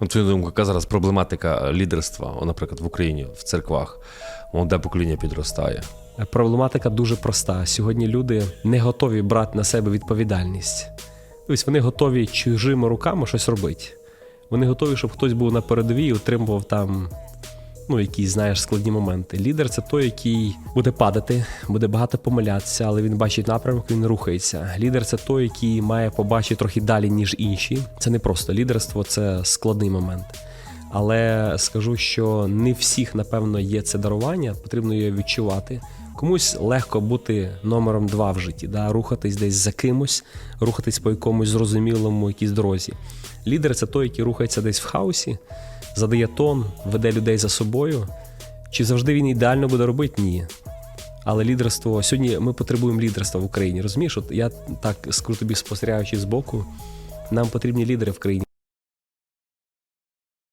На твою думку, яка зараз проблематика лідерства, наприклад, в Україні, в церквах? Молоде покоління підростає. Проблематика дуже проста. Сьогодні люди не готові брати на себе відповідальність. Тобто вони готові чужими руками щось робити. Вони готові, щоб хтось був на передовій і отримував там ну, якісь, знаєш, складні моменти. Лідер це той, який буде падати, буде багато помилятися, але він бачить напрямок, він рухається. Лідер це той, який має побачити трохи далі, ніж інші. Це не просто лідерство, це складний момент. Але скажу, що не всіх, напевно, є це дарування, потрібно його відчувати. Комусь легко бути номером два в житті, да? рухатись десь за кимось, рухатись по якомусь зрозумілому якійсь дорозі. Лідер це той, який рухається десь в хаосі, задає тон, веде людей за собою. Чи завжди він ідеально буде робити? Ні. Але лідерство сьогодні ми потребуємо лідерства в Україні. Розумієш? От я так скажу тобі, спостерігаючи збоку, нам потрібні лідери в країні.